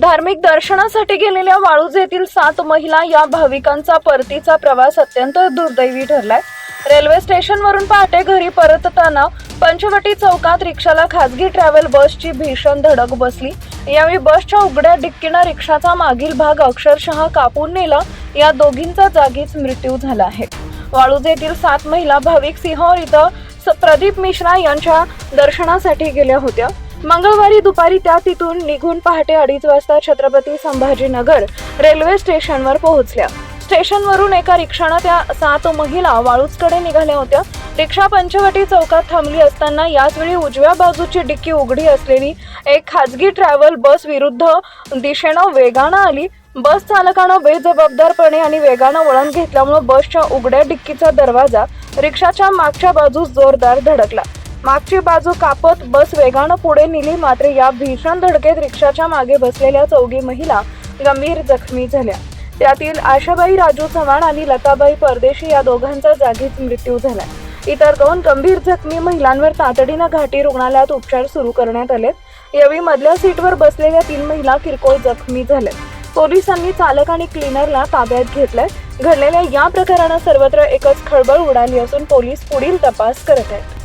धार्मिक दर्शनासाठी गेलेल्या वाळूज येथील सात महिला या भाविकांचा परतीचा प्रवास अत्यंत दुर्दैवी ठरलाय. रेल्वे स्टेशनवरून पहाटे घरी परतताना पंचवटी चौकात रिक्षाला खासगी ट्रॅव्हल बसची भीषण धडक बसली. यावेळी बसच्या उघड्या डिक्कीनं रिक्षाचा मागील भाग अक्षरशः कापून नेला. या दोघींचा जागीच मृत्यू झाला आहे. वाळूज येथील सात महिला भाविक सिंहोर इथं स- प्रदीप मिश्रा यांच्या दर्शनासाठी गेल्या होत्या. मंगळवारी दुपारी त्या तिथून निघून पहाटे अडीच वाजता छत्रपती संभाजीनगर रेल्वे स्टेशनवर पोहोचल्या. स्टेशनवरून एका रिक्षानं त्या सात महिला वाळूजकडे निघाल्या होत्या. रिक्षा पंचवटी चौकात थांबली असताना याच वेळी उजव्या बाजूची डिक्की उघडी असलेली एक खाजगी ट्रॅव्हल बस विरुद्ध दिशेनं वेगानं आली. बस चालकानं बेजबाबदारपणे आणि वेगानं वळण घेतल्यामुळं बसच्या उघड्या डिक्कीचा दरवाजा रिक्षाच्या मागच्या बाजूस जोरदार धडकला. मागची बाजू कापत बस वेगानं पुढे नेली मात्र या भीषण धडकेत रिक्षाच्या मागे बसलेल्या चौघी महिला गंभीर जखमी झाल्या. त्यातील आशाबाई राजू चव्हाण आणि लताबाई परदेशी या दोघांचा जागीच मृत्यू झाला. इतर दोन गंभीर जखमी महिलांवर तातडीनं घाटी रुग्णालयात उपचार सुरू करण्यात आले. यावेळी मधल्या सीटवर बसलेल्या तीन महिला किरकोळ जखमी झाल्या. पोलिसांनी चालक आणि क्लीनरला ताब्यात घेतलंय. घडलेल्या या प्रकारानं सर्वत्र एकच खळबळ उडाली असून पोलीस पुढील तपास करत आहेत.